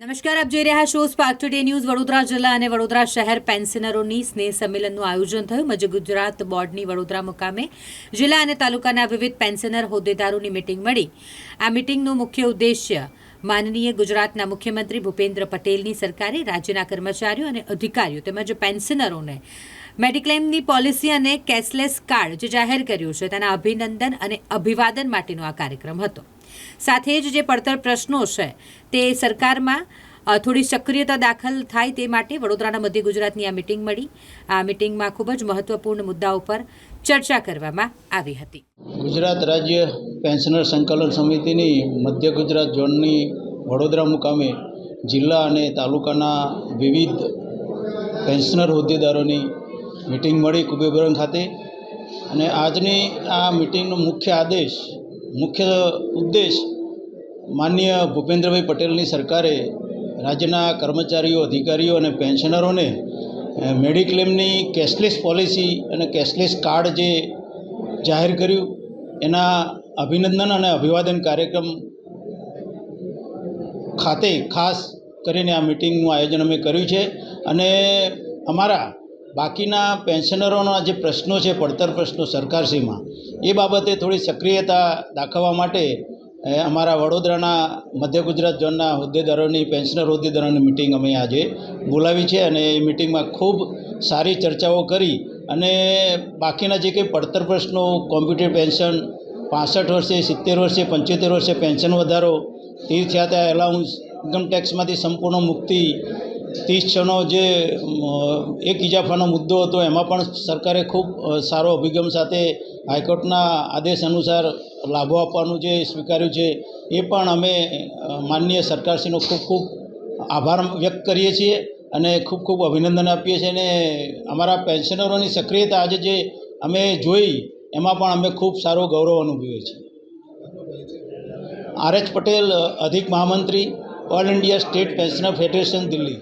નમસ્કાર, આપ જોઈ રહ્યા છો સ્પાર્ક ટુડે ન્યૂઝ વડોદરા જિલ્લા અને વડોદરા શહેર પેન્શનરોની સ્નેહ સંમેલનનું આયોજન થયું. મધ્ય ગુજરાત બોર્ડની વડોદરા મુકામે જિલ્લા અને તાલુકાના વિવિધ પેન્શનર હોદ્દેદારોની મિટિંગ મળી. આ મિટિંગનો મુખ્ય ઉદ્દેશ્ય માનનીય ગુજરાતના મુખ્યમંત્રી ભૂપેન્દ્ર પટેલની સરકારે રાજ્યના કર્મચારીઓ અને અધિકારીઓ તેમજ પેન્શનરોને મેડિક્લેમની પોલિસી અને કેશલેસ કાર્ડ જે જાહેર કર્યું છે તેના અભિનંદન અને અભિવાદન માટેનો આ કાર્યક્રમ હતો. સાથે જ જે પડતર પ્રશ્નો છે, તે સરકારમાં થોડી સક્રિયતા દાખલ થાય તે માટે વડોદરાના મધ્ય ગુજરાતની આ મિટિંગ મળી. આ મિટિંગમાં ખૂબ જ મહત્વપૂર્ણ મુદ્દાઓ પર ચર્ચા કરવામાં આવી હતી. ગુજરાત રાજ્ય પેન્શનર સંકલન સમિતિની મધ્ય ગુજરાત ઝોનની વડોદરા મુકામે જિલ્લા અને તાલુકાના વિવિધ પેન્શનર હોદ્દેદારોની મિટિંગ મળી કુબેરબરન ખાતે. અને આજની આ મિટિંગનો મુખ્ય આદેશ મુખ્ય ઉદ્દેશ માન્ય ભૂપેન્દ્રભાઈ પટેલની સરકારે રાજ્યના કર્મચારીઓ, અધિકારીઓ અને પેન્શનરોને મેડિક્લેમની કેશલેસ પોલિસી અને કેશલેસ કાર્ડ જે જાહેર કર્યું, એના અભિનંદન અને અભિવાદન કાર્યક્રમ ખાતે ખાસ કરીને આ મિટિંગનું આયોજન અમે કર્યું છે. અને અમારા બાકીના પેન્શનરોના જે પ્રશ્નો છે, પડતર પ્રશ્નો સરકારશ્રીમાં, એ બાબતે થોડી સક્રિયતા દાખવવા માટે અમારા વડોદરાના મધ્ય ગુજરાત ઝોનના હોદ્દેદારોની, પેન્શનર હોદ્દેદારોની મિટિંગ અમે આજે બોલાવી છે અને એ મિટિંગમાં ખૂબ સારી ચર્ચાઓ કરી અને બાકીના જે કંઈ પડતર પ્રશ્નો, કોમ્પ્યુટર પેન્શન, પાસઠ વર્ષે, સિત્તેર વર્ષે, પંચોતેર વર્ષે પેન્શન વધારો, તીર્થયાત્રા એલાઉન્સ, ઇન્કમ ટેક્સમાંથી સંપૂર્ણ મુક્તિ ત્રીસ છનો જે એક ઇજાફાનો મુદ્દો હતો, એમાં પણ સરકારે ખૂબ સારો અભિગમ સાથે હાઈકોર્ટના આદેશ અનુસાર લાભો આપવાનું જે સ્વીકાર્યું છે, એ પણ અમે માનનીય સરકારશ્રીનો ખૂબ ખૂબ આભાર વ્યક્ત કરીએ છીએ અને ખૂબ ખૂબ અભિનંદન આપીએ છીએ અને અમારા પેન્શનરોની સક્રિયતા આજે જે અમે જોઈ, એમાં પણ અમે ખૂબ સારો ગૌરવ અનુભવીએ છીએ. આર એચ પટેલ, અધિક મહામંત્રી, All India State Pensioner Federation, Delhi.